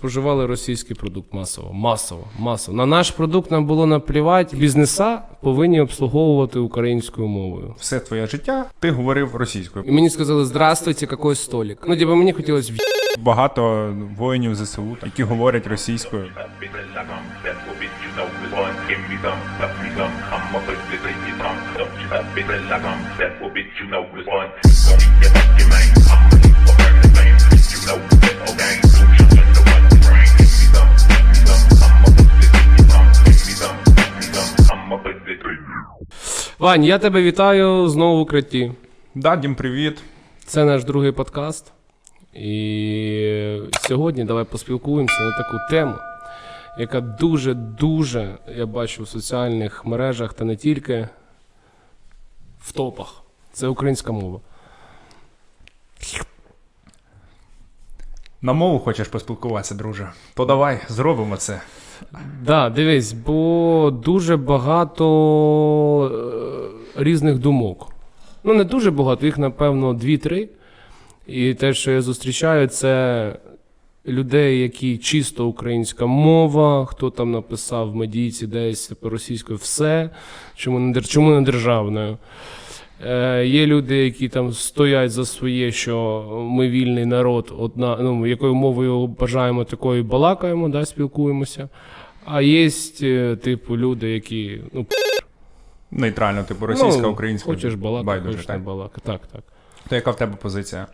споживали російський продукт масово. Масово, масово. На наш продукт нам було наплівати. Бізнеса повинні обслуговувати українською мовою. Все твоє життя ти говорив російською. І мені сказали, здравствуйте, який столик. Ну, типа, мені хотілося в Багато воїнів ЗСУ, які говорять російською. Вань, я тебе вітаю знову в укритті. Да, Дім, привіт. Це наш другий подкаст. І сьогодні давай поспілкуємося на таку тему, яка дуже-дуже, я бачу в соціальних мережах та не тільки в топах. Це українська мова. На мову хочеш поспілкуватися, друже? То давай, зробимо це. Да, дивись, бо дуже багато е, різних думок. Ну, не дуже багато, їх, напевно, дві-три. І те, що я зустрічаю, це людей, які чисто українська мова, хто там написав в медійці десь російською все, чому не, чому не державною. Е, є люди, які там стоять за своє, що ми вільний народ, одна, ну, якою мовою бажаємо, такою балакаємо, да, спілкуємося. А є, е, типу, люди, які ну, Нейтрально, типу російська, ну, українська. Хочеш балакати, байдуже, хочеш не так? балакати. Так, так. То яка в тебе позиція?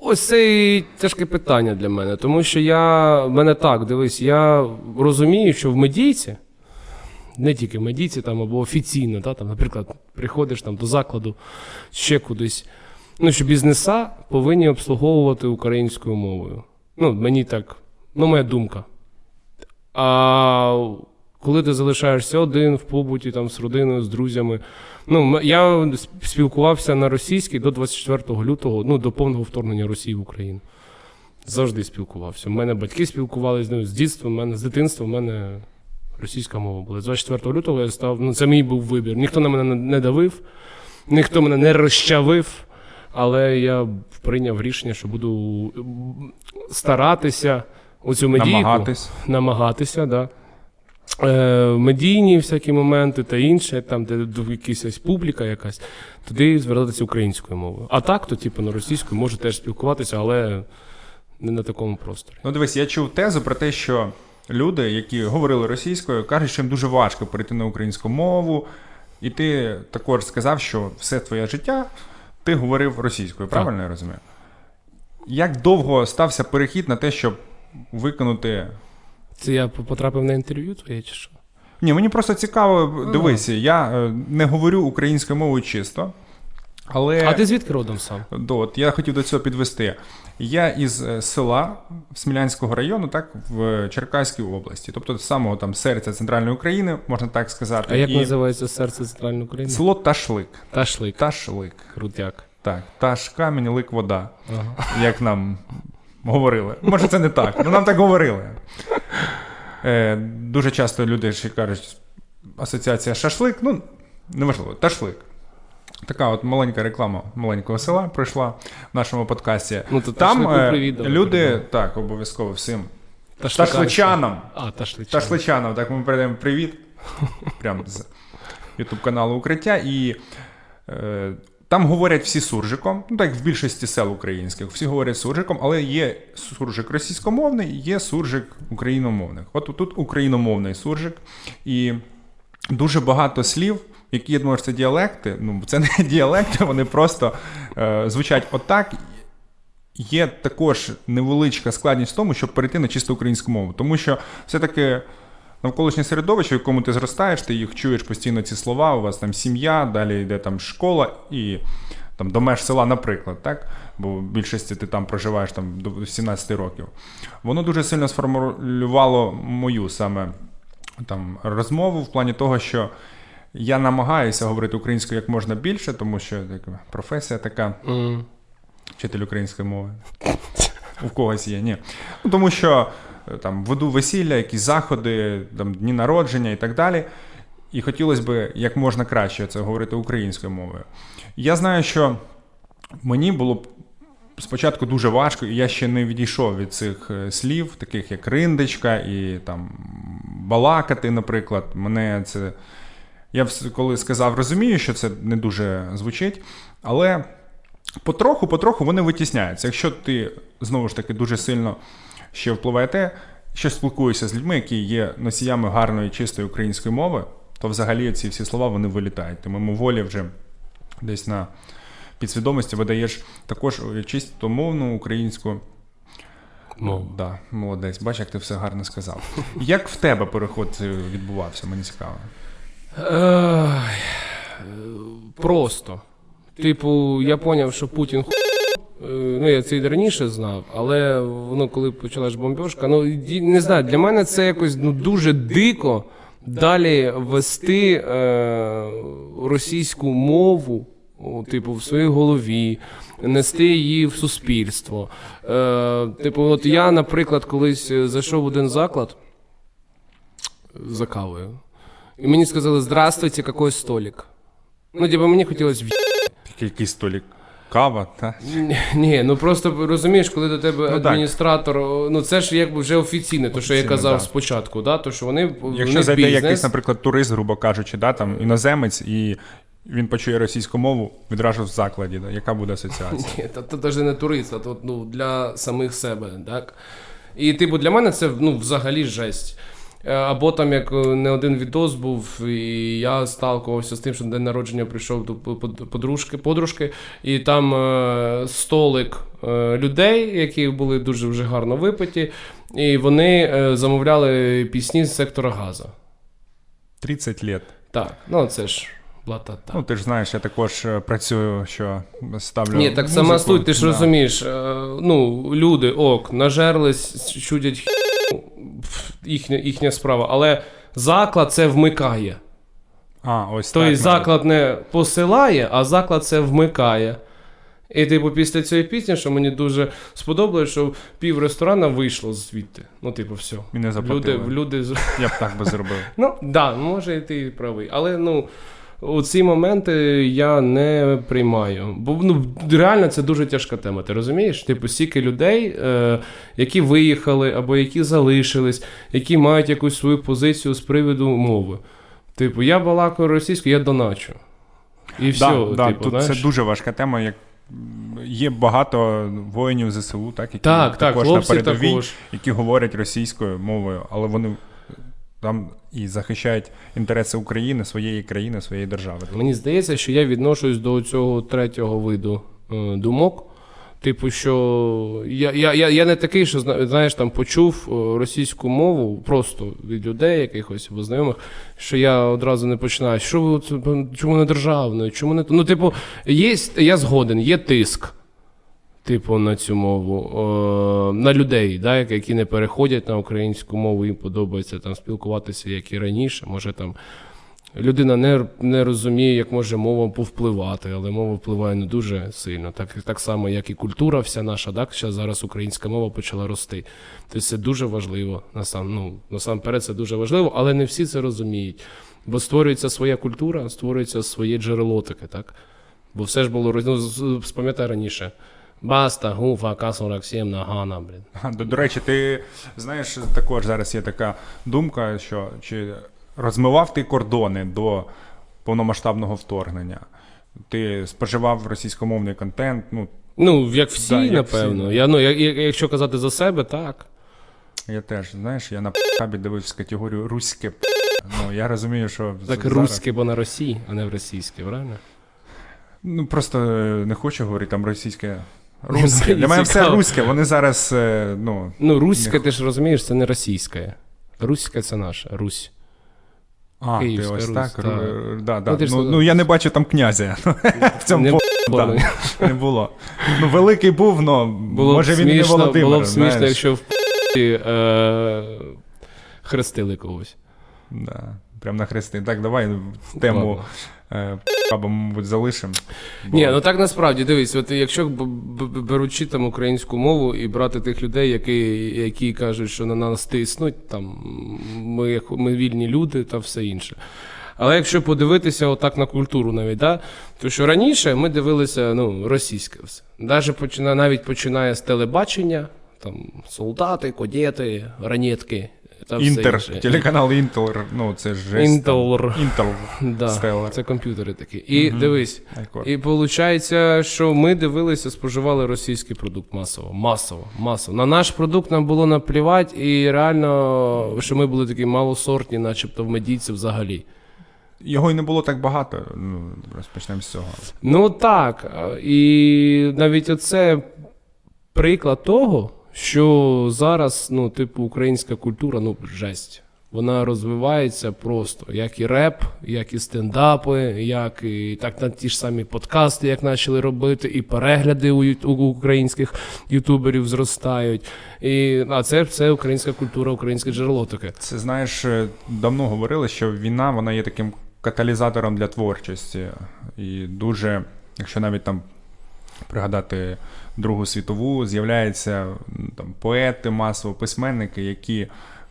Ось це тяжке питання для мене, тому що я в мене так, дивись, я розумію, що в медійці, не тільки в медійці, там або офіційно, та, там, наприклад, приходиш там, до закладу, ще кудись. Ну, що бізнеса повинні обслуговувати українською мовою. Ну, мені так, ну, моя думка. А коли ти залишаєшся один в побуті, там, з родиною, з друзями. Ну, я спілкувався на російській до 24 лютого, ну, до повного вторгнення Росії в Україну. Завжди спілкувався. У мене батьки спілкувалися з дитинства, в мене, з дитинства в мене російська мова була. З 24 лютого я став, ну, це мій був вибір. Ніхто на мене не- не давив, ніхто мене не розчавив, але я прийняв рішення, що буду старатися оцю медійку Намагатись. намагатися, да. Е, медійні всякі моменти та інше, там, де якась ось публіка якась, туди звертатися українською мовою. А так, то, типу, на російською можу теж спілкуватися, але не на такому просторі. Ну дивись, я чув тезу про те, що люди, які говорили російською, кажуть, що їм дуже важко перейти на українську мову. І ти також сказав, що все твоє життя ти говорив російською, правильно я розумію? Як довго стався перехід на те, щоб виконати. Це я потрапив на інтерв'ю твоє чи що? Ні, мені просто цікаво, дивися, я е, не говорю українською мовою чисто, але А ти звідки родом сам? До, от я хотів до цього підвести. Я із е, села Смілянського району, так, в Черкаській області, тобто з самого там серця центральної України, можна так сказати. А як І називається серце Центральної України? Село Ташлик. Ташлик. Ташлик. Крутяк. Так, таш камінь, лик вода, Ага. як нам говорили. Може, це не так, але нам так говорили. Е, дуже часто люди ще кажуть, асоціація шашлик, ну, неважливо, ташлик. Така от маленька реклама маленького села пройшла в нашому подкасті. Ну, то Там е, люди, передамо. так, обов'язково всім. Ташличанам. А. Ташличанам, так ми передаємо привіт. Прямо з YouTube каналу Укриття. І е, там говорять всі суржиком, ну так в більшості сел українських, всі говорять суржиком, але є суржик російськомовний, є суржик україномовний. От тут україномовний суржик. І дуже багато слів, які я думаю, це діалекти. Ну, це не діалекти, вони просто е, звучать отак. Є також невеличка складність в тому, щоб перейти на чисто українську мову, тому що все-таки навколишнє середовище, в якому ти зростаєш, ти їх чуєш постійно ці слова, у вас там сім'я, далі йде там школа і там до меж села, наприклад, так? Бо в більшості ти там проживаєш там до 17 років. Воно дуже сильно сформулювало мою саме там розмову в плані того, що я намагаюся говорити українською як можна більше, тому що така професія така М. вчитель української мови. У когось є, ні. Ну, тому що там веду весілля, якісь заходи, там, дні народження і так далі. І хотілося б як можна краще це говорити українською мовою. Я знаю, що мені було спочатку дуже важко, і я ще не відійшов від цих е, слів, таких як риндечка і там балакати, наприклад. Мене це. Я коли сказав, розумію, що це не дуже звучить, але потроху, потроху вони витісняються. Якщо ти знову ж таки дуже сильно ще впливає те, що спілкуєшся з людьми, які є носіями гарної, чистої української мови, то взагалі ці всі слова вони вилітають. Ти мимоволі вже десь на підсвідомості видаєш також чисто мовну українську. Мову. Да, молодець. Бач, як ти все гарно сказав. Як в тебе переход е, відбувався? Мені цікаво. Просто. Типу, я поняв, що Путін Ну, я це і раніше знав, але воно, коли почалась бомбьошка, ну не знаю, для мене це якось ну, дуже дико далі вести е, російську мову, типу, в своїй голові, нести її в суспільство. Е, типу, от я, наприклад, колись е, зайшов в один заклад за кавою. І мені сказали, здравствуйте, какой столик. Ну, типу, мені хотілося в Такий якийсь столик. Кава, та? Ні, ну просто розумієш, коли до тебе Ну, так. адміністратор, ну це ж якби вже офіційне, то що я казав да. спочатку, да, то що вони в Якщо них зайде бізнес, якийсь, наприклад, турист, грубо кажучи, да, там, іноземець, і він почує російську мову відразу в закладі, да, яка буде асоціація? Ні, та, то навіть не турист, а то ну, для самих себе, так? І типу для мене це ну, взагалі жесть. Е, Або там як е, не один відос був, і я сталкувався з тим, що на день народження прийшов до по- по- подружки, подружки, і там е, столик е, людей, які були дуже вже гарно випиті, і вони е, замовляли пісні з сектора Газа. 30 лет. Так, ну це ж блата-та. Ну, ти ж знаєш, я також е, працюю, що ставлю. Ні, так сама суть, ти ж Да. розумієш. Ну, люди, ок, нажерлись, чудять їхня, їхня справа, але заклад це вмикає. А, ось Тобто заклад не посилає, а заклад це вмикає. І типу, після цієї пісні, що мені дуже сподобалось, що пів ресторана вийшло звідти. Ну, типу, все. І не Люди, заплатили. люди Я б так би зробив. Ну, да, може, і ти правий. Але ну, у ці моменти я не приймаю. Бо ну, реально це дуже тяжка тема. Ти розумієш? Типу, стільки людей, е, які виїхали або які залишились, які мають якусь свою позицію з приводу мови. Типу, я балакаю російською, я доначу. І все, да, да, типу, тут знаєш? це дуже важка тема. Як є багато воїнів ЗСУ, так, які Так, так, також хлопці на передовій, також. які говорять російською мовою, але вони там і захищають інтереси України, своєї країни, своєї держави. Мені здається, що я відношусь до цього третього виду е, думок. Типу, що я, я, я, я не такий, що знаєш, там почув е, російську мову просто від людей, якихось або знайомих, що я одразу не починаю. Що чому не державною? Чому не? Ну, типу, є, я згоден, є тиск. Типу, на цю мову, е, на людей, да, які- не переходять на українську мову, їм подобається там спілкуватися, як і раніше. Може там людина не, не розуміє, як може мова повпливати, але мова впливає не дуже сильно. Так, так само, як і культура вся наша, так, зараз, зараз українська мова почала рости. Тобто це дуже важливо. Насам, ну, насамперед це дуже важливо, але не всі це розуміють. Бо створюється своя культура, створюється своє джерело таке, так? Бо все ж було ну, спам'ятай раніше. Баста, гуфа, К-47, нагана, блін. До, до речі, ти знаєш, також зараз є така думка, що чи розмивав ти кордони до повномасштабного вторгнення? Ти споживав російськомовний контент, ну Ну, як всі, Да, як напевно. всі. Я, ну, я, якщо казати за себе, так. я теж, знаєш, я на хабі дивився категорію руське. Ну, я розумію, що Так зараз- руське, бо на Росії, а не в російське, правильно? Ну просто не хочу говорити там російське. Руське. Для мене все руське, вони зараз, е, ну, Ну, руське, ти ж розумієш, це не російське. Руське це наша, Русь. а, ти ось Русь, так. Да, да. Ну, Ну, ну, я не бачу там князя. В цьому Не було. да, не було. Ну, великий був, но Було може він не Володимир. було б смішно, якщо в е, хрестили когось. Да, прям на хрести. Так, давай тему е, або, мабуть, залишимо. Ні, ну так насправді дивись, от якщо беручи там українську мову і брати тих людей, які, які кажуть, що на нас тиснуть, там ми, ми вільні люди та все інше. Але якщо подивитися отак на культуру навіть, да, то що раніше ми дивилися ну, російське все. Даже почина, навіть починає з телебачення, там солдати, кодети, ранетки. Та все Інтер, інше. телеканал Інтел, ну це ж жесть. Інтел. Інтел. Да, це комп'ютери такі. І дивись, Айкор. і виходить, що ми дивилися, споживали російський продукт масово. Масово, масово. На наш продукт нам було наплівати, і реально, що ми були такі малосортні, начебто в медійці взагалі. Його й не було так багато. Ну, розпочнемо з цього. Ну так. І навіть оце приклад того, що зараз, ну, типу, українська культура, ну, жесть. Вона розвивається просто, як і реп, як і стендапи, як і так на ті ж самі подкасти, як почали робити, і перегляди у, у українських ютуберів зростають. І, а це все українська культура, українське джерело таке. Це знаєш, е, давно говорили, що війна вона є таким каталізатором для творчості. І дуже, якщо навіть там пригадати Другу світову, з'являються там поети, масово письменники, які.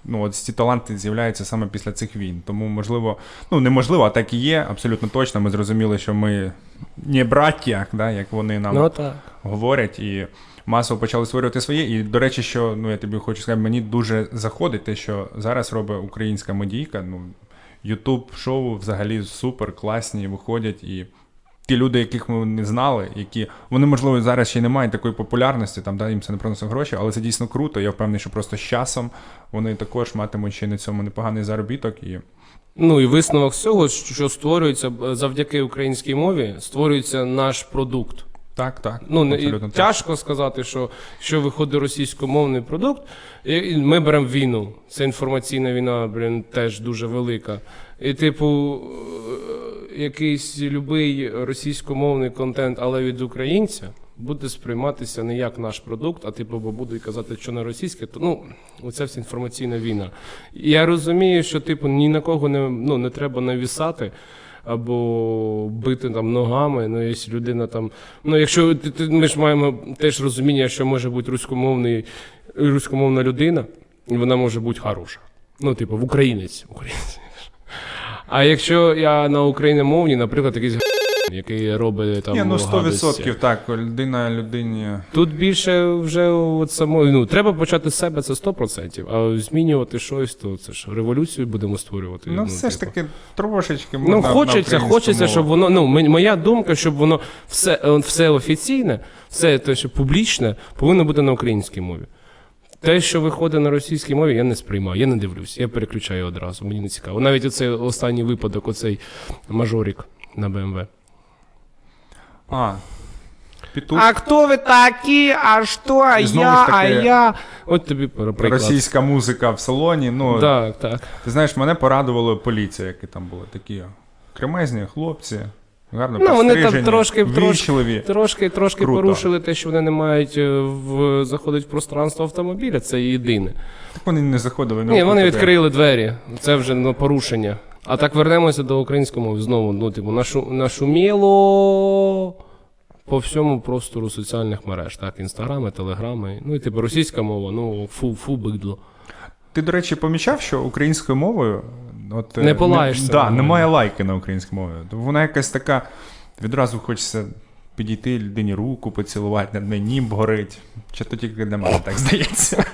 Ну, от ці таланти з'являються саме після цих війн. Тому, можливо, ну неможливо, а так і є, абсолютно точно. Ми зрозуміли, що ми не браття, да, як вони нам Ну так. говорять і масово почали створювати своє. І до речі, що ну я тобі хочу сказати, мені дуже заходить те, що зараз робить українська медійка. Ну Ютуб шоу взагалі супер класні, виходять і. Ті люди, яких ми не знали, які вони, можливо, зараз ще й не мають такої популярності, там да, їм це не приносить гроші, але це дійсно круто. Я впевнений, що просто з часом вони також матимуть ще на цьому непоганий заробіток. І Ну і висновок всього, що створюється завдяки українській мові, створюється наш продукт. Так, так. Ну, і абсолютно так. тяжко сказати, що, що виходить російськомовний продукт, і, ми беремо війну. Це інформаційна війна, блін, теж дуже велика. І, типу, е, якийсь любий російськомовний контент, але від українця, буде сприйматися не як наш продукт, а типу, бо будуть казати, що не російське, то ну, оця вся інформаційна війна. І я розумію, що типу ні на кого не, ну, не треба навісати або бити там ногами. Ну, якщо людина там. Ну, якщо ми ж маємо теж розуміння, що може бути руськомовний, руськомовна людина, і вона може бути хороша. Ну, типу, в українець. українець. А якщо я на україномовній, наприклад, якийсь який робить там. Ні, ну 100% так. Людина людині. Тут більше вже от самої, ну, треба почати з себе, це 100%, а змінювати щось, то це ж революцію будемо створювати. Ну, все ж типу. таки, трошечки Ну, можна на хочеться, українську хочеться, мову. щоб воно. Ну, моя думка, щоб воно все, е, все офіційне, все те, що публічне, повинно бути на українській мові. Те, що виходить на російській мові, я не сприймаю, я не дивлюсь, я переключаю одразу, мені не цікаво. Навіть оцей останній випадок, оцей мажорік на БМВ. А, петух. А хто ви такі? А що? А І знову я, таки, а я. От тобі приклад. Російська музика в салоні. Ну, Так, так. ти знаєш, мене порадувала поліція, які там були такі кремезні хлопці, гарно Ну, вони там пострижені, трошки- трошки- ввічливі. Трошки, трошки Круто. порушили те, що вони не мають е, в заходить в пространство автомобіля. Це єдине. Так вони не заходили. Ні, вони туди. відкрили двері. Це вже ну, порушення. А так вернемося до української мови знову. Ну, типу, нашу, нашуміло по всьому простору соціальних мереж. Так, інстаграми, телеграми. Ну і типу російська мова, ну фу, фу, бидло. Ти, до речі, помічав, що українською мовою. От, е, Не полаєшся Не, да, немає лайки на українській мові. Вона якась така. Відразу хочеться підійти людині руку, поцілувати, над нею німб горить. Чи то тільки для мене так здається.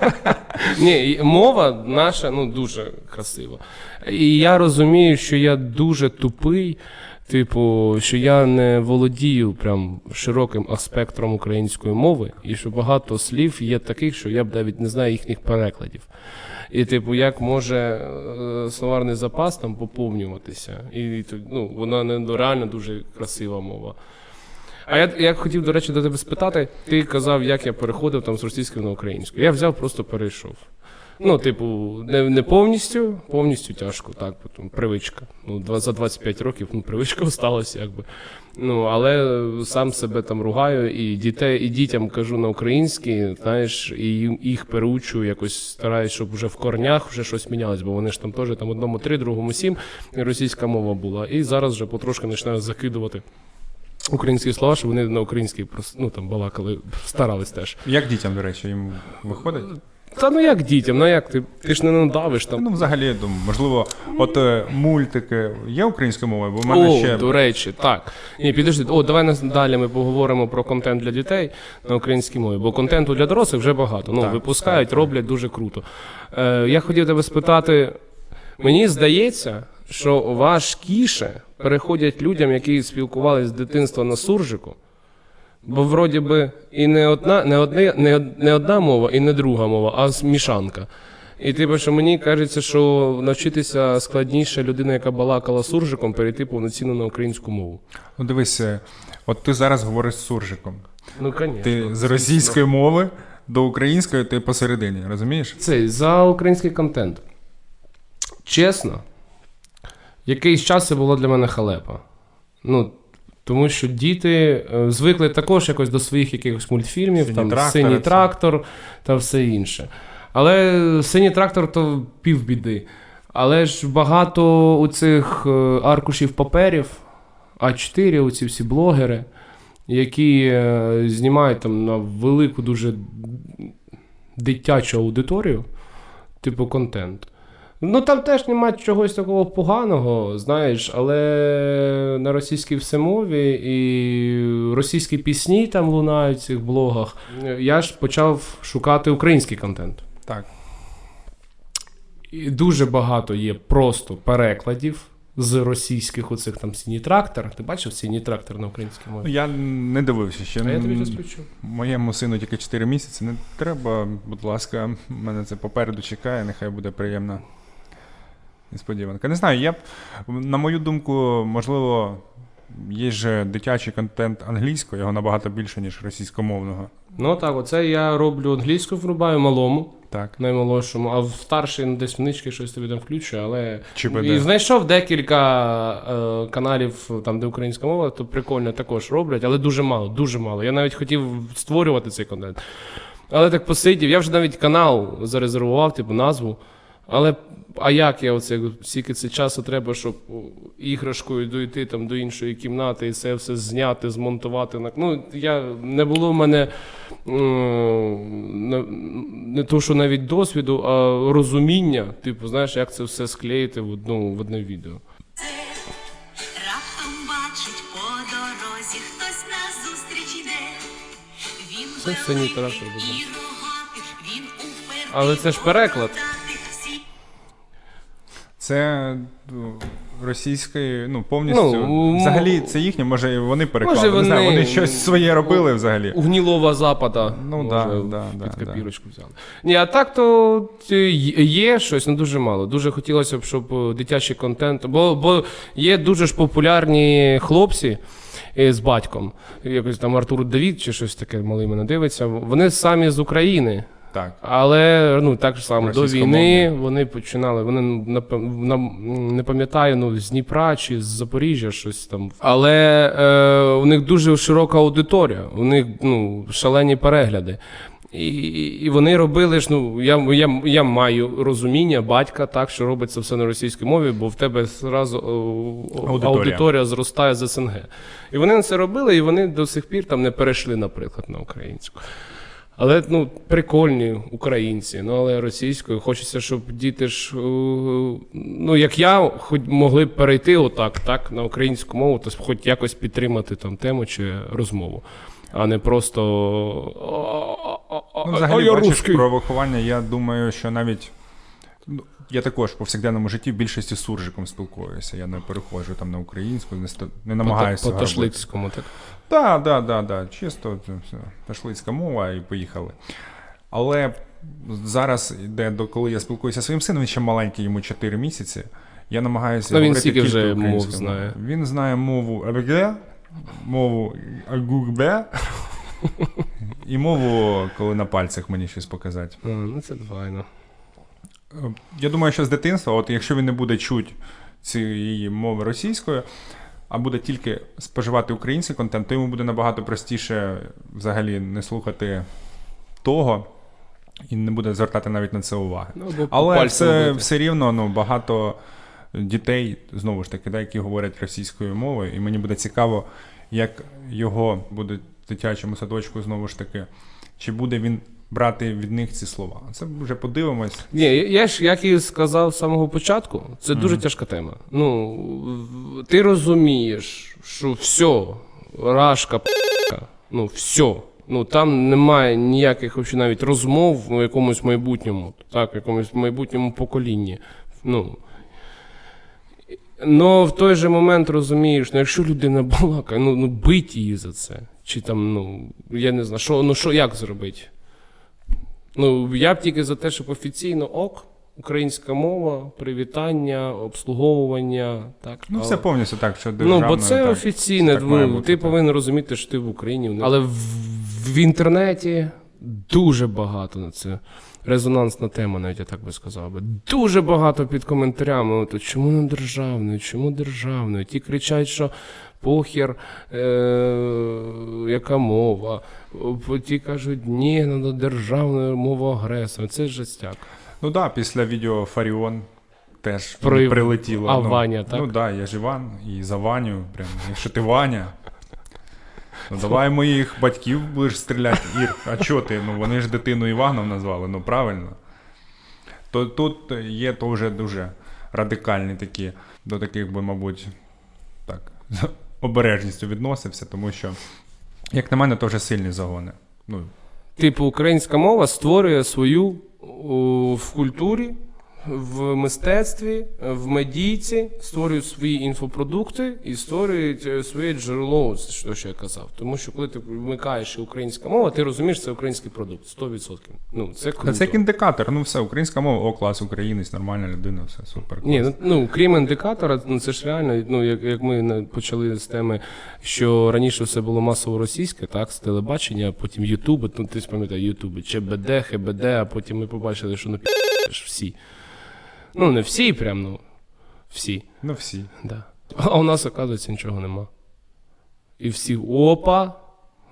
Ні, мова наша ну дуже красива. І я розумію, що я дуже тупий. Типу, що я не володію прям широким аспектром української мови, і що багато слів є таких, що я б навіть не знаю їхніх перекладів. І, типу, як може е, словарний запас там поповнюватися. І ну, вона не реально дуже красива мова. А я, я хотів, до речі, до тебе спитати, ти казав, як я переходив там з російської на українську. Я взяв, просто перейшов. Ну, типу, не, не повністю, повністю тяжко, так, потім привичка. Ну, за 25 років ну, привичка осталася, якби. Ну, але сам себе там ругаю, і дітей, і дітям кажу на українській, знаєш, і їх переучу, якось стараюсь, щоб вже в корнях вже щось мінялось, бо вони ж там теж там одному три, другому сім, і російська мова була. І зараз вже потрошки починаю закидувати українські слова, що вони на українській просто ну там балакали, старались теж. Як дітям, до речі, їм виходить? Та ну як дітям, ну як ти? Ти ж не надавиш там. Ну, взагалі, думаю, можливо, от е, мультики є українською мовою, бо в мене О, ще до речі, так. Ні, підожди. О, давай нас далі ми поговоримо про контент для дітей на українській мові, бо контенту для дорослих вже багато. Ну, Так, випускають, роблять дуже круто. Е, я хотів тебе спитати: мені здається, що важкіше переходять людям, які спілкувалися з дитинства на суржику. Бо вроді би і не одна, не, одне, не, не одна мова, і не друга мова, а змішанка. І типу, що мені кажеться, що навчитися складніше людина, яка балакала суржиком, перейти повноцінно на українську мову. Ну, дивись, е, от ти зараз говориш з суржиком. Ну, звісно. Ти з російської мови до української ти посередині, розумієш? Цей за український контент. Чесно, якийсь час це було для мене халепа. Ну, тому що діти е, звикли також якось до своїх якихось мультфільмів, Синій там трактор, синій це. трактор та все інше. Але синій трактор то півбіди. Але ж багато у цих е, аркушів паперів, А4, оці всі блогери, які е, знімають там на велику дуже дитячу аудиторію, типу контент. Ну там теж немає чогось такого поганого, знаєш, але на російській всемові і російські пісні там лунають в цих блогах. Я ж почав шукати український контент. Так. І дуже багато є просто перекладів з російських оцих там синій трактор. Ти бачив синій трактор на українській мові? Я не дивився ще. А я тобі М. Моєму сину тільки 4 місяці. Не треба, будь ласка, мене це попереду чекає, нехай буде приємна несподіванка. Не знаю, я б, на мою думку, можливо, є ж дитячий контент англійською, його набагато більше, ніж російськомовного. Ну так, оце я роблю англійську, врубаю малому. Так. наймолодшому, а в старший ну, десь внички щось тобі там включує, але Чи і знайшов декілька е, каналів, там, де українська мова, то прикольно також роблять, але дуже мало, дуже мало. Я навіть хотів створювати цей контент. Але так посидів, я вже навіть канал зарезервував, типу, назву. Але а як я оце стільки це часу треба, щоб іграшкою дойти там до іншої кімнати і це все зняти, змонтувати. на- Ну, я не було в мене не, не то, що навіть досвіду, а розуміння, типу, знаєш, як це все склеїти в одну в одне відео. Це і рогатий, він упертий, Але це ж переклад. Це ну, російської, ну, повністю. Ну, взагалі, це їхнє, може, вони переклали. Може, Не знаю, вони- вони щось своє робили взагалі. У гнілова запада. Ну, може, да, да, да, під да. копірочку взяли. Ні, а так то е, є щось, ну дуже мало. Дуже хотілося б, щоб е, дитячий контент. Бо, бо є дуже ж популярні хлопці. е, З батьком, якось там Артур Давід чи щось таке малий мене дивиться. Вони самі з України, Так. але ну так ж само до війни вони починали. Вони нам- не пам'ятаю, ну з Дніпра чи з Запоріжжя, щось там. Але е, у них дуже широка аудиторія, у них ну шалені перегляди. І, і вони робили ж, ну я, я, я маю розуміння батька, так що робиться все на російській мові, бо в тебе зразу о, Аудиторія. аудиторія зростає з СНГ. І вони це робили, і вони до сих пір там не перейшли, наприклад, на українську. Але ну, прикольні українці, ну але російською. Хочеться, щоб діти ж, е, ну як я, хоч могли б перейти отак, так, на українську мову, то хоч якось підтримати там тему чи розмову, а не просто. Ну, а я бачиш, про виховання, я думаю, що навіть. Ну, я також в повсякденному житті в більшості з суржиком спілкуюся. Я не переходжу там на українську, не, ста- не намагаюся. по ташлицькому, так. Так, так, так, так. Чисто ташлицька мова і поїхали. Але зараз до коли я спілкуюся зі своїм сином, він ще маленький, йому 4 місяці. Я намагаюся Ну, він говорити тільки вже мов знає? Він знає мову АБГ, мову АГУГБ і мову, коли на пальцях мені щось показати. Ну це файно. Е, Я думаю, що з дитинства, от якщо він не буде чути цієї мови російської, а буде тільки споживати український контент, то йому буде набагато простіше взагалі не слухати того і не буде звертати навіть на це уваги. Ну, Але пальцям все, все рівно ну, багато дітей, знову ж таки, да, які говорять російською мовою, і мені буде цікаво, як його буде в дитячому садочку, знову ж таки, чи буде він брати від них ці слова. Це вже подивимось. Ні, я- ж як і сказав з самого початку, це дуже тяжка тема. Ну, ти розумієш, що все, рашка, п***ка, ну, все. Ну там немає ніяких вообще навіть розмов в якомусь майбутньому, так, в якомусь майбутньому поколінні. Ну. Но в той же момент розумієш, ну якщо людина балакає, ну, ну бить її за це. Чи там, ну, я не знаю, що, ну що, як зробити? Ну, я б тільки за те, щоб офіційно ок, українська мова, привітання, обслуговування. Так, Ну, але- все повністю так, що Ну, бо це так, офіційне. так ну, бути, ти так. повинен розуміти, що ти в Україні. Але в, в інтернеті дуже багато на це. Резонансна тема, навіть я так би сказав би. Дуже багато під коментарями. От, чому не державною? Чому державною? Ті кричать, що похер, е- яка мова. Ті кажуть, ні, треба державною мова агресора. Це жестяк. Ну так, да, після відео Фаріон теж Про прилетіло. А, ну, Ваня, так? Ну так, да, я ж Іван і за Ваню. Прям, якщо ти Ваня. Ну давай моїх батьків будеш стріляти, Ір. А чого ти? Ну вони ж дитину Іваном назвали, ну правильно. То тут є то вже дуже радикальні такі, до таких би, мабуть, так, обережністю відносився, тому що, як на мене, то вже сильні загони. Ну, Типу, українська мова створює свою о, в культурі, в мистецтві, в медійці, створюють свої інфопродукти і створюють е, своє джерело, що, я казав. Тому що коли ти вмикаєш українська мова, ти розумієш, це український продукт 100%. Ну, це круто. це як індикатор, ну все, українська мова, о, клас, українець, нормальна людина, все супер. Ні, клас. ну, ну крім індикатора, ну це ж реально, ну як, як ми почали з теми, що раніше все було масово російське, так, з телебачення, потім Ютуби, ну ти пам'ятаєш, Ютуби, ЧБД, ХБД, а потім ми побачили, що ну всі. Ну, не всі, прям, ну, всі. Ну всі. Да. А у нас, оказується, нічого нема. І всі опа,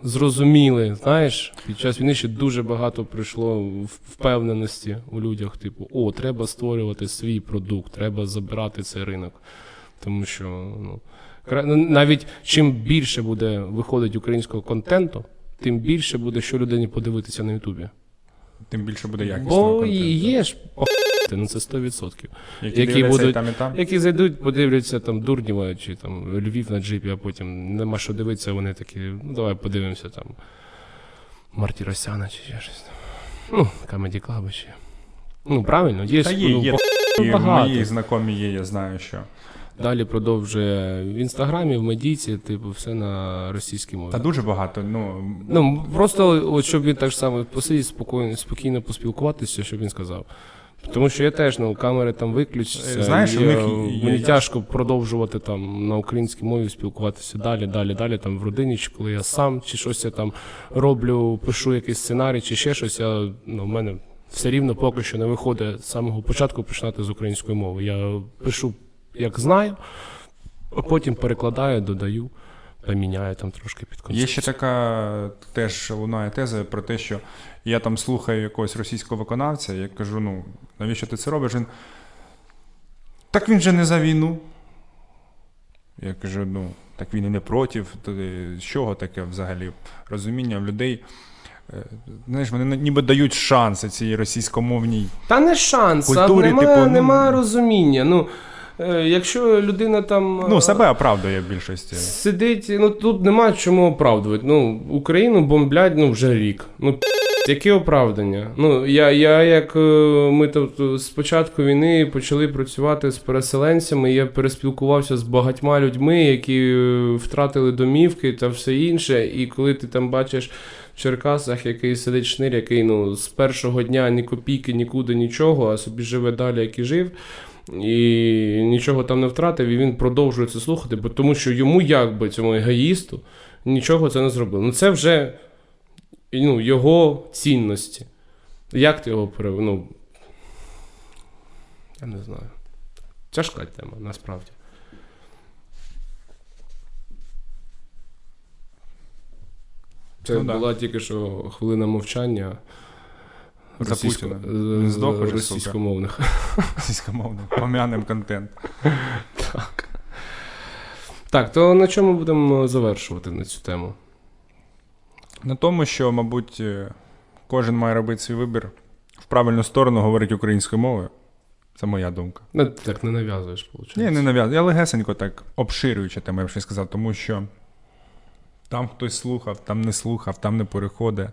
зрозуміли. Знаєш, під час війни ще дуже багато прийшло впевненості у людях, типу, о, треба створювати свій продукт, треба забирати цей ринок. Тому що ну, ну, навіть чим більше буде виходить українського контенту, тим більше буде що людині подивитися на Ютубі. Тим більше буде якісного Бо контенту. і є ж по ну це 100%. Які, які будуть- і там і там. Які зайдуть, подивляться там Дурнєва чи там Львів на джипі, а потім нема що дивитися, вони такі, ну давай подивимося там Мартіросяна чи ще щось там. Ну, Club чи. Ну, правильно, є, Та є, ну, є. І багато. мої знайомі є, я знаю, що. Далі продовжує в інстаграмі, в медійці, типу, все на російській мові. Та дуже багато. Ну, Ну, просто, от, щоб він так само посидів спокійно, спокійно поспілкуватися, щоб він сказав. Тому що я теж, ну, камери там виключаться. Е, знаєш, і у них є- мені тяжко продовжувати там на українській мові спілкуватися далі, далі, далі, там в родині, чи коли я сам, чи щось я там роблю, пишу якийсь сценарій, чи ще щось. Я, ну, в мене все рівно поки що не виходить з самого початку починати з української мови. Я пишу, як знаю, а потім перекладаю, додаю, поміняю там трошки під концепцію. Є ще така теж лунає теза про те, що я там слухаю якогось російського виконавця, я кажу, ну, навіщо ти це робиш? Він. Так він же не за війну. Я кажу, ну, так він і не проти. З чого таке взагалі розуміння в людей? Е, Знаєш, вони ніби дають шанси цій російськомовній. Та не шанс, Культурі, а нема, типу, ну- нема розуміння. Ну, е, якщо людина там Ну, е, себе оправдує в більшості. сидить, ну тут нема чому оправдувати. Ну, Україну бомблять ну, вже рік. Ну, які оправдання? Ну, я, я як е, ми тобто, з початку війни почали працювати з переселенцями, я переспілкувався з багатьма людьми, які е, втратили домівки та все інше. І коли ти там бачиш в Черкасах, який сидить шнир, який ну, з першого дня ні копійки, нікуди, нічого, а собі живе далі, як і жив. І нічого там не втратив, і він продовжує це слухати, бо тому що йому, якби цьому егоїсту, нічого це не зробило. Ну це вже ну, його цінності. Як ти його перев... Ну, я не знаю. Тяжка тема, насправді. Це Ну да. була тільки що хвилина мовчання. Російсько- Путіна. з- Він здох російськомовних. Пом'яним контент. Так. Так, то на чому будемо завершувати на цю тему? На тому, що, мабуть, е, кожен має робити свій вибір в правильну сторону, говорить українською мовою. Це моя думка. Ну, ти так не нав'язуєш, виходить. Ні, не нав'язую. Я легесенько так обширюючи тему, я б ще сказав, тому що там хтось слухав, там не слухав, там не переходить.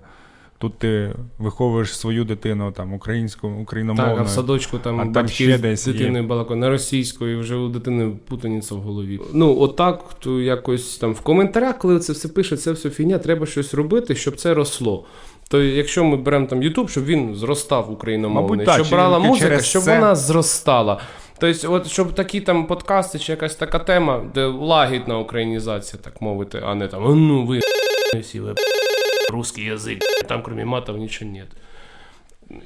Тут ти виховуєш свою дитину там українську, Так, а в садочку там А там батьки ще десь є. дитиною балакають на російською, і вже у дитини путаниця в голові. Ну, отак, то якось там в коментарях, коли це все пише, це все фігня, треба щось робити, щоб це росло. То якщо ми беремо там Ютуб, щоб він зростав україномовний, Мабуть, щоб брала музика, щоб це- вона зростала. Тобто, от щоб такі там подкасти чи якась така тема, де лагідна українізація, так мовити, а не там ну ви всі ви русский язык. там кроме матов ничего нет.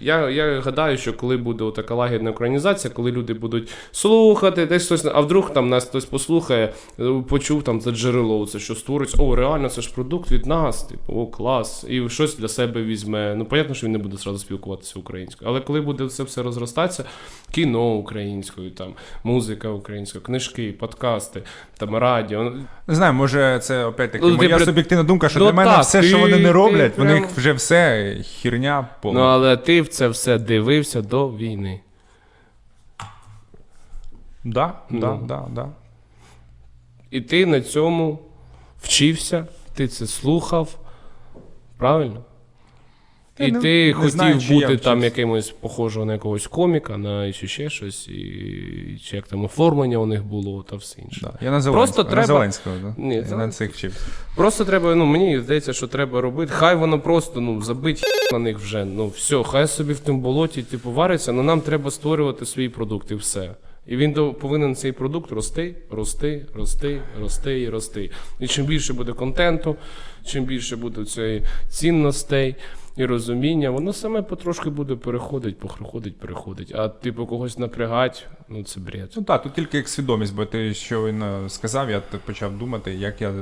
Я, я гадаю, що коли буде така лагідна українізація, коли люди будуть слухати, десь хтось, а вдруг там нас хтось послухає, е, почув там це джерело, це що створиться, о, реально, це ж продукт від нас, типу, о, клас, і щось для себе візьме. Ну, понятно, що він не буде зразу спілкуватися українською, але коли буде це все розростатися, кіно українською, там, музика українською, книжки, подкасти, там радіо. ну, Не знаю, може, це опять-таки Ну, моя при- суб'єктивна думка, що Ну, для мене так, все, ти- що вони не ти роблять, у прям- них вже все хірня повна. Ну, але ти в це все дивився до війни. Да, да, Ну. да, да. І ти на цьому вчився, ти це слухав. Правильно? Я І не- ти не хотів знаю, я бути там якимось похожого на якогось коміка, на чи ще щось, і, чи як там оформлення у них було, та все інше. Да. Я на Зеленського. Просто на треба- Зеленського, да. Ні, я на цих вчився. Просто треба, ну мені здається, що треба робити. Хай воно просто ну, забить на них вже. Ну все, хай собі в тим болоті типу вариться, але нам треба створювати свій продукт і все. І він до- повинен цей продукт рости, рости, рости, рости і рости. І чим більше буде контенту, чим більше буде цієї цінностей і розуміння, воно саме потрошки буде переходить, проходить, переходить. А типу когось напрягать, ну це бред. Ну так, тут тільки як свідомість, бо ти щойно сказав, я почав думати, як я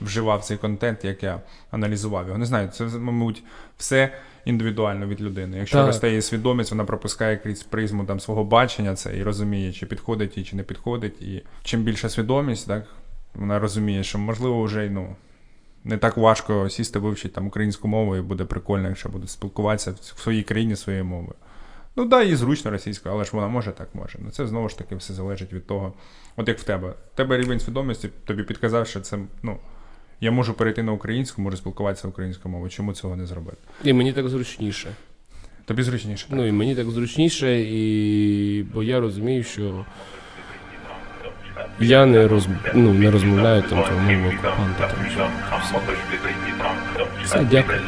вживав цей контент, як я аналізував його. Не знаю, це, мабуть, все індивідуально від людини. Якщо Так. росте її свідомість, вона пропускає крізь призму там, свого бачення це і розуміє, чи підходить їй, чи не підходить. І чим більша свідомість, так, вона розуміє, що можливо вже й, ну. Не так важко сісти, вивчити там українську мову, і буде прикольно, якщо буде спілкуватися в своїй країні своєю мовою. Ну да, і зручно російською, але ж вона може так може. Ну це знову ж таки все залежить від того, от як в тебе. В тебе рівень свідомості тобі підказав, що це ну. Я можу перейти на українську, можу спілкуватися українською мовою. Чому цього не зробити? І мені так зручніше. Тобі зручніше. Так? Ну і мені так зручніше, і бо я розумію, що я не роз... ну, не розмовляю там про мову окупанта. Все, дякую.